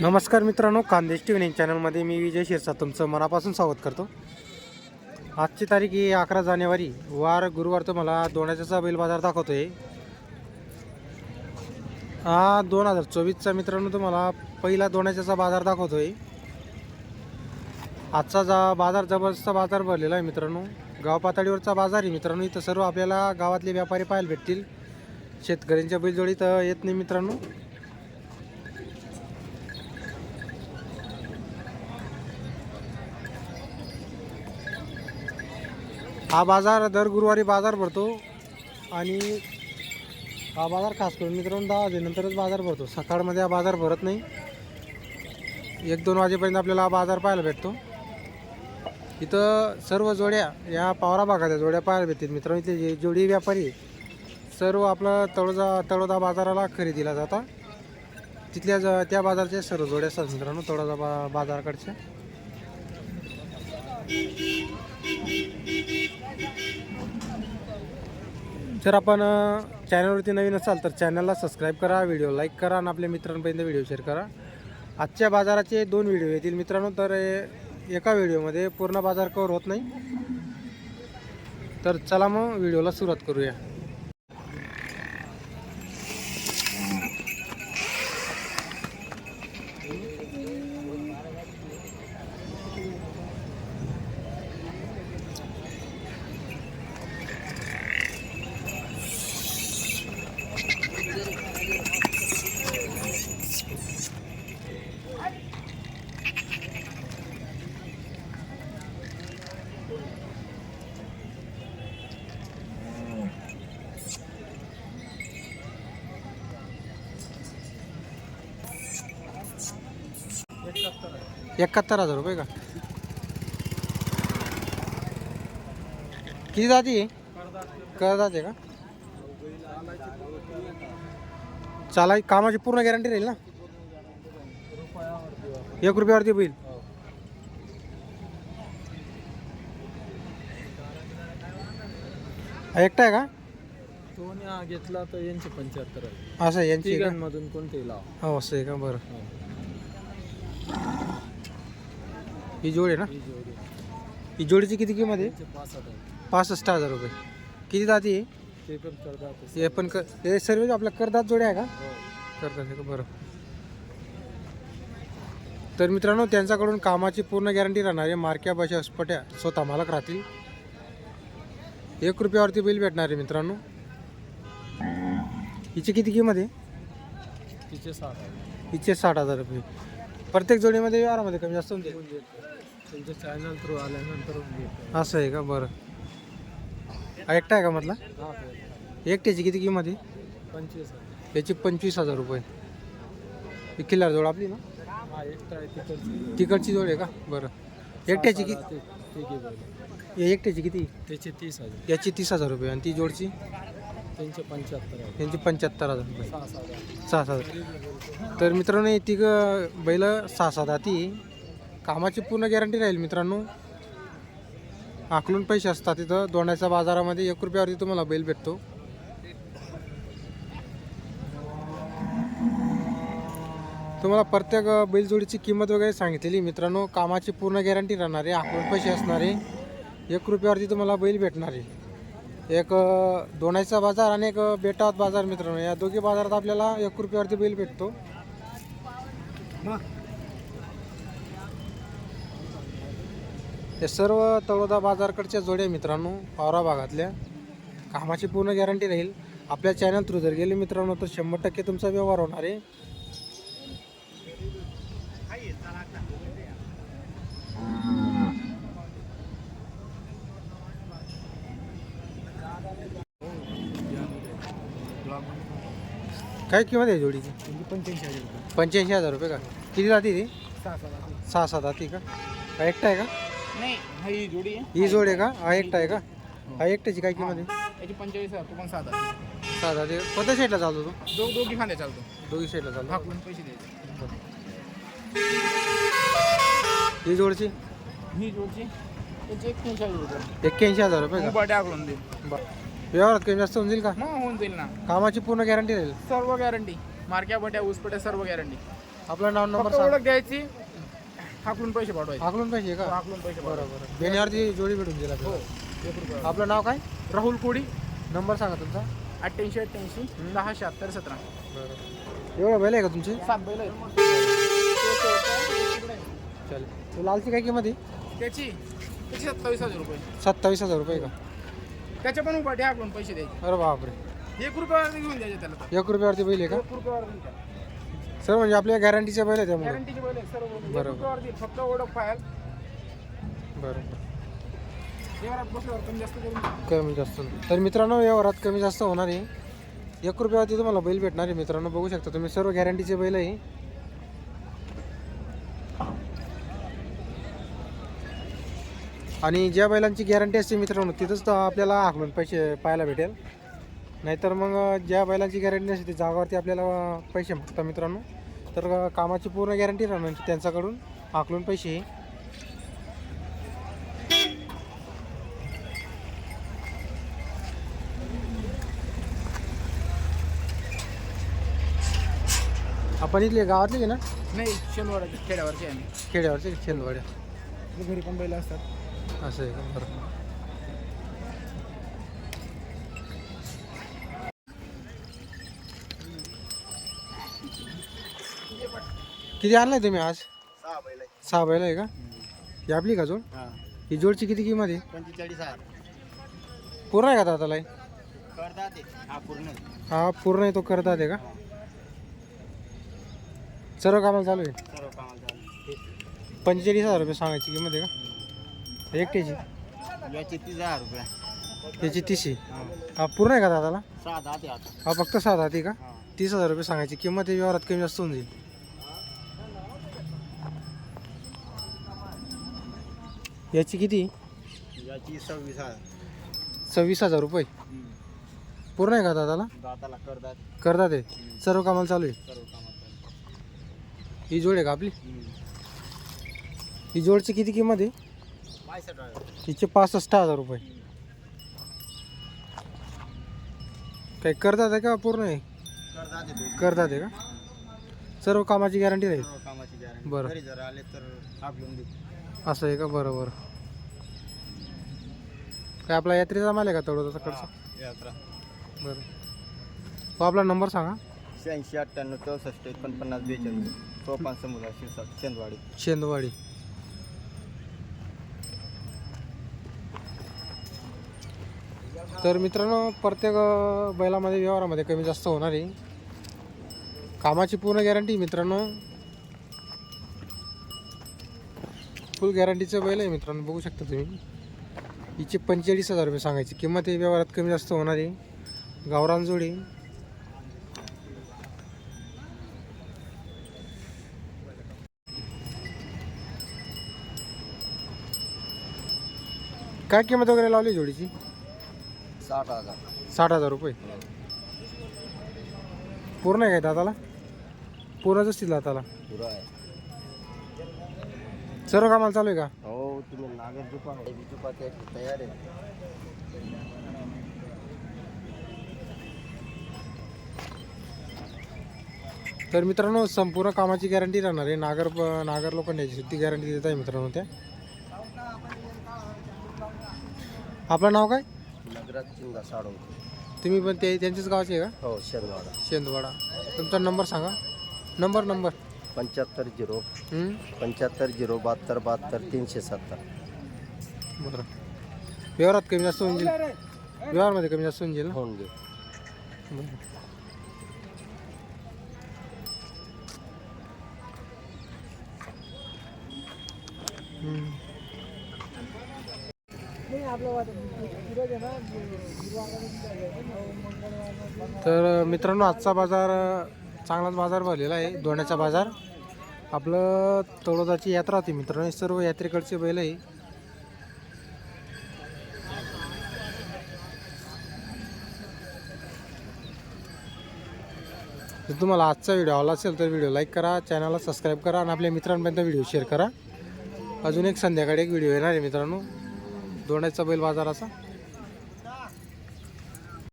नमस्कार मित्रांनो Khandesh T V चॅनलमध्ये मी विजय शिरसा तुमचं मनापासून स्वागत करतो. आजची तारीख ही अकरा जानेवारी. वार गुरुवार तुम्हाला दोण्याचा बैल बाजार दाखवतोय. हा दोन हजार चोवीसचा मित्रांनो तुम्हाला पहिला दोण्याचा बाजार दाखवतोय. आजचा जा बाजार जबरदस्त बाजार भरलेला आहे मित्रांनो. गाव पातळीवरचा बाजार आहे मित्रांनो. इथं सर्व आपल्याला गावातले व्यापारी पाहायला भेटतील. शेतकऱ्यांच्या बैलजोडी तर येत नाही मित्रांनो. हा बाजार दर गुरुवारी बाजार भरतो आणि हा बाजार खास करून मित्रांनो दहा वाजेनंतरच बाजार भरतो. सकाळमध्ये हा बाजार भरत नाही. एक दोन वाजेपर्यंत आपल्याला हा बाजार पाहायला भेटतो. इथं सर्व जोड्या या पावरा भागाच्या जोड्या पाहायला भेटतील. मित्रांनो इथे जे जोडी व्यापारी सर्व आपलं तळोजा तळोदा बाजाराला खरेदीला जातात. तिथल्या ज त्या बाजारच्या सर्व जोड्या असतात मित्रांनो तळोजा बा बाजाराकडच्या. जर आपण चॅनलवरती नवीन असाल तर चॅनलला सबस्क्राईब करा व्हिडिओ लाईक करा आणि आपल्या मित्रांपर्यंत व्हिडिओ शेअर करा. आजच्या बाजाराचे दोन व्हिडिओ येतील. मित्रांनो तर एका व्हिडिओमध्ये पूर्ण बाजार कवर होत नाही. तर चला मग व्हिडिओला सुरुवात करूया. एकाहत्तर हजार रुपये का? किती जाती करदात आहे का? चालाय कामाची पूर्ण गॅरंटी राहील ना? एक रुपयावरती होईल. हा एकटा आहे का? घेतला तर यांचे पंच्याहत्तर आहे. असं आहे, यांची आहे का? तिघांमधून कोणतेही लाव. हो असं आहे का? बरं. ही जोड आहे ना? ही जोडी ही जोडीची किती किंमत आहे? त्यांचे पासष्ट हजार रुपये. किती जाती आहे? ते पण करतात हे पण हे सर्व आपल्या करदात जोड्या आहे का? हो करतात आहे का? बरं. तर मित्रांनो त्यांच्याकडून कामाची पूर्ण गॅरंटी राहणार आहे. मार्क्या बशा स्पट्या स्वतः मालक राहतील. एक रुपयावरती बिल भेटणार आहे मित्रांनो. हिची किती किंमत आहे? तिचे सात आहे हिचे साठ हजार रुपये. प्रत्येक जोडीमध्ये व्यवहारामध्ये कमी जास्त कोण घेतो त्यांच्या चॅनल थ्रू आल्यानंतर असं आहे का? बरं. एकटा आहे का म्हटलं हा एकट्याची किती किंमत आहे? पंचवीस आहे याची पंचवीस हजार रुपये. ही किल्लार जोड आपली ना? हा एकटा आहे तिकडची. तिकडची जोड आहे का? बरं. एकट्याची की ते तिघे बैल. हे एकट्याची किती? त्याचे तीस हजार. याची तीस हजार रुपये. आणि ती जोडची? त्यांचे पंच्याहत्तर आहे यांची पंच्याहत्तर हजार रुपये. सहा सात आहे सहा हजार. तर मित्रांनो ही तिघ बैल सहा सात हाती. कामाची पूर्ण गॅरंटी राहील मित्रांनो. आकलून पैसे असतात तिथं दोंडाच्या बाजारामध्ये एक रुपयावरती तुम्हाला बैल भेटतो. तुम्हाला प्रत्येक बैलजोडीची किंमत वगैरे सांगितलेली. मित्रांनो कामाची पूर्ण गॅरंटी राहणार आहे. आकलून पैसे असणार आहे. एक रुपयावरती तुम्हाला बैल भेटणार आहे. एक दोनाईचा बाजार आणि एक बेटावत बाजार मित्रांनो. या दोघी बाजारात आपल्याला एक रुपयावरती बैल भेटतो. हे सर्व तळोदा बाजारकडच्या जोड्या मित्रांनो पावरा भागातल्या कामाची पूर्ण गॅरंटी राहील. आपल्या चॅनल थ्रू जर गेले मित्रांनो तर शंभर टक्के तुमचा व्यवहार होणार आहे. काय किंमत आहे जोडीची? पंच्याऐंशी हजार रुपये. पंच्याऐंशी हजार रुपये का? किती जाती ती? सहा सात. सहा सात जाती का? हा एकटा आहे का? नाही हा ही जोडी आहे. ही जोड आहे का? हा एकटा आहे का? हा एकट्याची काय किंमत आहे? याची पंचेचाळीस हजार तो पण सात आहे सहा जाती. कोणत्या साईडला चालतो तो? दो दोघी खांदे चालतो. दोघी साईडला चालतो. पैसे द्यायचे. ही जोडची? ही जोडची एकशे हजार रुपये. एक्क्याऐंशी हजार रुपये का? दे. बरं. व्यवहारात कमी जास्त होऊन जाईल का? मग होऊन जाईल ना. कामाची पूर्ण गॅरंटी राहील. सर्व गॅरंटी मार्क्या बट्या ऊसपट्या सर्व गॅरंटी आपलं नाव नंबर फक्त सांग. ओळख द्यायची हाकलून पैसे पाठवायचे. हाकलून पाहिजे हो, का? हाकलून पैसे बरं पाठवायचे. बरं. बेण्यावरती जोडी भेटून गेला हो आपलं नाव काय? राहुल कोडी नंबर सांगा तुमचा. अठ्ठ्याऐंशी अठ्ठ्याऐंशी दहा शहात्तर सतरा. बरं. एवढं बैल आहे का तुमचे? सात बैल. चालेल तो लालची काय किंमत आहे? त्याची त्याची सत्तावीस हजार रुपये. सत्तावीस हजार रुपये का? त्याच्या पण उपाटी हाकलून पैसे द्यायचे अरे बापरे एक रुपया घेऊन द्यायचे त्याला तर. एक रुपयावरती बैल आहे का एक रुपयावर. सर म्हणजे आपल्या गॅरंटीचे बैल आहे त्यामुळे गॅरंटीचे बैल आहेत सर्व बैल. एक बरोबर. रुपयावर देईल फक्त ओळख फायल बरं व्यवहारात बसल्यावर कमी जास्त करून देईल. कमी जास्त नाही. तर मित्रांनो व्यवहारात कमी जास्त होणार आहे एक रुपयावरती तुम्हाला बैल भेटणार आहे मित्रांनो बघू शकता तुम्ही सर्व गॅरंटीचे बैल आहे आणि ज्या बैलांची गॅरंटी असते मित्रांनो तिथंच आपल्याला हाकलून पैसे पाहायला भेटेल. नाहीतर मग ज्या बैलांची गॅरंटी नसते ते जागावरती आपल्याला पैसे मागतात मित्रांनो. तर कामाची पूर्ण गॅरंटी राहणार त्यांच्याकडून हाकलून पैसे. आपण इथले गावातले ना? नाही शेनवाडाचे खेड्यावरचे आहे. खेड्यावरचे आपल्या घरी पण बैल असतात. असं आहे का? बरं. किती आणलाय तुम्ही आज? सहा बैल सहा बैल आहे का? ही आपली का जोड? ही. जोडची किती किंमत आहे? पंचेचाळीस पूर्ण आहे का दादाला ही? करतात ते. हा पूर्ण हा पूर्ण आहे तो करतात आहे का? सर्व कामाला चालू आहे? सर्व कामाला चालू पंचेचाळीस हजार रुपये सांगायची किंमत आहे का? एकट्याची याचे तीस हजार रुपये. त्याची हा. पूर्ण आहे का दादाला? सहा दहा ते आता. हा फक्त सात हाती का? हा. तीस हजार रुपये सांगायची. किंमत आहे व्यवहारात कमी जास्त होऊन जाईल. याची किती? याची सव्वीस हजार. सव्वीस हजार रुपये. पूर्ण आहे का दादाला? दाताला करतात. करतात आहे सर्व कामाला चालू आहे. सर्व ही जोड आहे का आपली? ही जोडची किती किंमत आहे? हिचे पासष्ट हजार रुपये. काही करतात आहे का पूर्ण आहे करतात आहे का? सर्व कामाची गॅरंटी राहील. सर्व कामाची गॅरंटी बरं. जर आले तर देऊ असं आहे का? बरं बरं. काय आपला यात्रेचा माल आहे का तेवढं तसं यात्रा. बरं. तो आपला नंबर सांगा. शहाऐंशी अठ्ठ्याण्णव चौसष्ट एकोणपन्नास बेचाळीस सोपान समुद्र शिरसाट शेंदवाडी. शेंदवाडी. तर मित्रांनो प्रत्येक बैलामध्ये व्यवहारामध्ये कमी जास्त होणार आहे. कामाची पूर्ण गॅरंटी मित्रांनो. फुल गॅरंटीचं बैल आहे मित्रांनो बघू शकता तुम्ही. हिची पंचेचाळीस हजार रुपये सांगायची. किंमत ही व्यवहारात कमी जास्त होणार आहे. गावरानजोडी काय किंमत वगैरे लावली जोडीची? साठ हजार. साठ हजार रुपये? पूर्ण आहे काय दाताला? पूर्णच असतील दाताला? पुरा आहे. सर्व कामाला चालू आहे का? हो तुम्ही नागर जुपा तयार आहे. तर मित्रांनो संपूर्ण कामाची गॅरंटी राहणार आहे. नागर नागर लोखंडाची सुद्धा गॅरंटी देत आहे मित्रांनो त्या. आपलं नाव काय? नगरात चिंगा साडो तुम्ही पण ते त्यांच्याच गावाचे आहे का? हो शेरवाडा शेंदवाडा तुमचा नंबर सांगा. Number number. पंच्याहत्तर झिरो. हं? पंच्याहत्तर झिरो बहात्तर बहात्तर तीनशे सत्तर. बरं व्यवहारात कमी जास्त होऊन जाईल. व्यवहारमध्ये कमी जास्त होऊन जाईल ना? होऊन घे. तर मित्रांनो आजचा बाजार चांगलाच बाजार भरलेला आहे दोण्याचा बाजार. आपलं तळोदाची यात्रा होती मित्रांनो सर्व यात्रेकडचे बैल आहे. जर तुम्हाला आजचा व्हिडिओ आवडला असेल तर व्हिडिओ लाईक करा चॅनलला सबस्क्राईब करा आणि आपल्या मित्रांपर्यंत व्हिडिओ शेअर करा. अजून एक संध्याकाळी एक व्हिडिओ येणार आहे मित्रांनो. दोण्याचा बैल बाजाराचा?